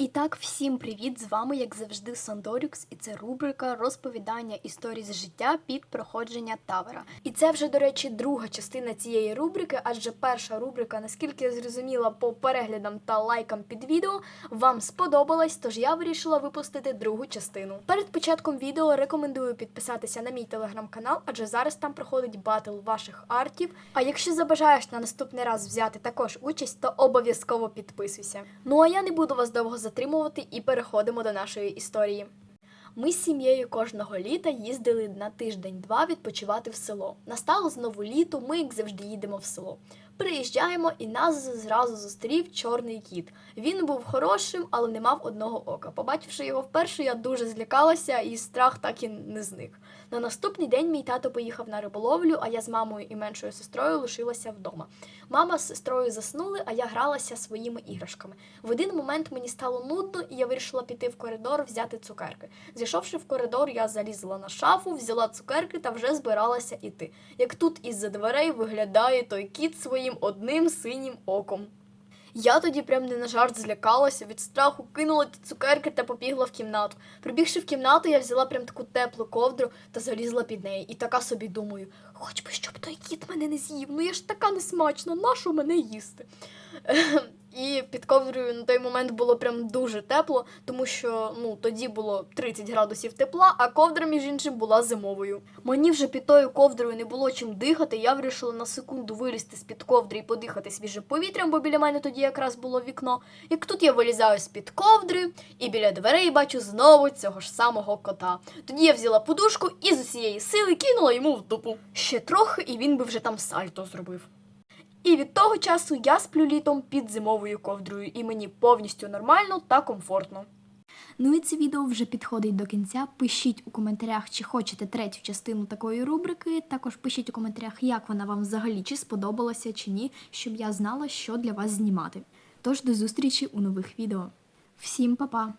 І так, всім привіт! З вами, як завжди, Сандорюкс, і це рубрика розповідання історій з життя під проходження тавера. І це вже, до речі, друга частина цієї рубрики, адже перша рубрика, наскільки я зрозуміла по переглядам та лайкам під відео, вам сподобалась, тож я вирішила випустити другу частину. Перед початком відео рекомендую підписатися на мій телеграм-канал, адже зараз там проходить батл ваших артів. А якщо забажаєш на наступний раз взяти також участь, то обов'язково підписуйся. Ну а я не буду вас довго затримувати і переходимо до нашої історії. Ми з сім'єю кожного літа їздили на тиждень-два відпочивати в село. Настало знову літо, ми, як завжди, їдемо в село. Приїжджаємо, і нас зразу зустрів чорний кіт. Він був хорошим, але не мав одного ока. Побачивши його вперше, я дуже злякалася, і страх так і не зник. На наступний день мій тато поїхав на риболовлю, а я з мамою і меншою сестрою лишилася вдома. Мама з сестрою заснули, а я гралася своїми іграшками. В один момент мені стало нудно, і я вирішила піти в коридор взяти цукерки. Зайшовши в коридор, я залізла на шафу, взяла цукерки та вже збиралася іти. Як тут із-за дверей виглядає той кіт своїм одним синім оком. Я тоді прям не на жарт злякалася від страху, кинула ті цукерки та побігла в кімнату. Прибігши в кімнату, я взяла прям таку теплу ковдру та залізла під неї. І така собі думаю, хоч би щоб той кіт мене не з'їв, ну я ж така несмачна, нащо мене їсти? І під ковдрою на той момент було прям дуже тепло, тому що ну тоді було 30 градусів тепла, а ковдра, між іншим, була зимовою. Мені вже під тою ковдрою не було чим дихати. Я вирішила на секунду вилізти з під ковдри і подихати свіжим повітрям, бо біля мене тоді якраз було вікно. Як тут я вилізаю з під ковдри, і біля дверей бачу знову цього ж самого кота. Тоді я взяла подушку і з усієї сили кинула йому в дупу. Ще трохи, і він би вже там сальто зробив. І від того часу я сплю літом під зимовою ковдрою, і мені повністю нормально та комфортно. Ну і це відео вже підходить до кінця. Пишіть у коментарях, чи хочете третю частину такої рубрики. Також пишіть у коментарях, як вона вам взагалі чи сподобалася, чи ні, щоб я знала, що для вас знімати. Тож до зустрічі у нових відео. Всім па-па!